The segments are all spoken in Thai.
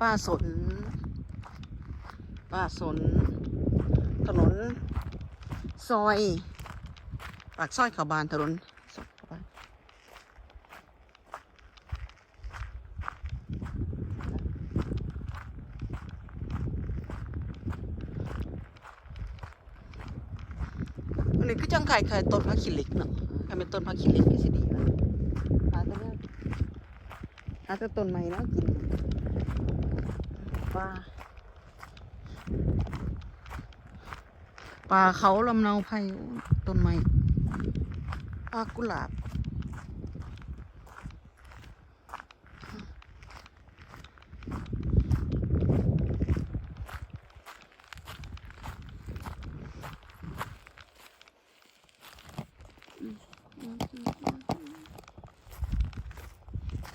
ป้าสน ป้าสน ถนน ซอยปากซอยเขาบานถนนอันนี้คือจังไข่ไข่ต้นพักขี้เหล็กเนาะถ้าเป็นต้นพักขี้เหล็กก็สิดีนะหาต้นนี้หาแต่ต้นไม้แล้วกิน ปลาปลาเขาลำเนาไผ่ต้นไม้ปลากุหลาบ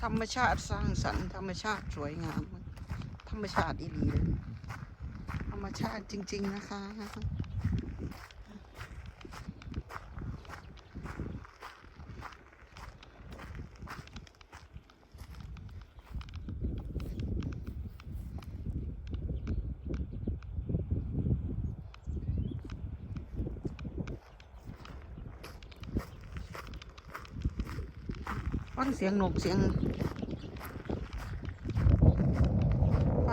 ธรรมชาติสร้างสรรค์ธรรมชาติสวยงาม ธรรมชาติอีดีเลยธรรมชาติจริง ๆ นะคะฟังเสียงนกเสียง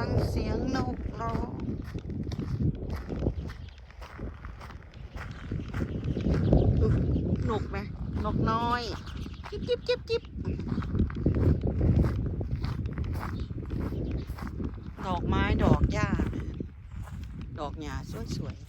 ฟังเสียงนกร้องนกไหมนกน้อย จิบจิบจิบจิบดอกไม้ดอกหญ้า ดอกหญ้าสวยๆ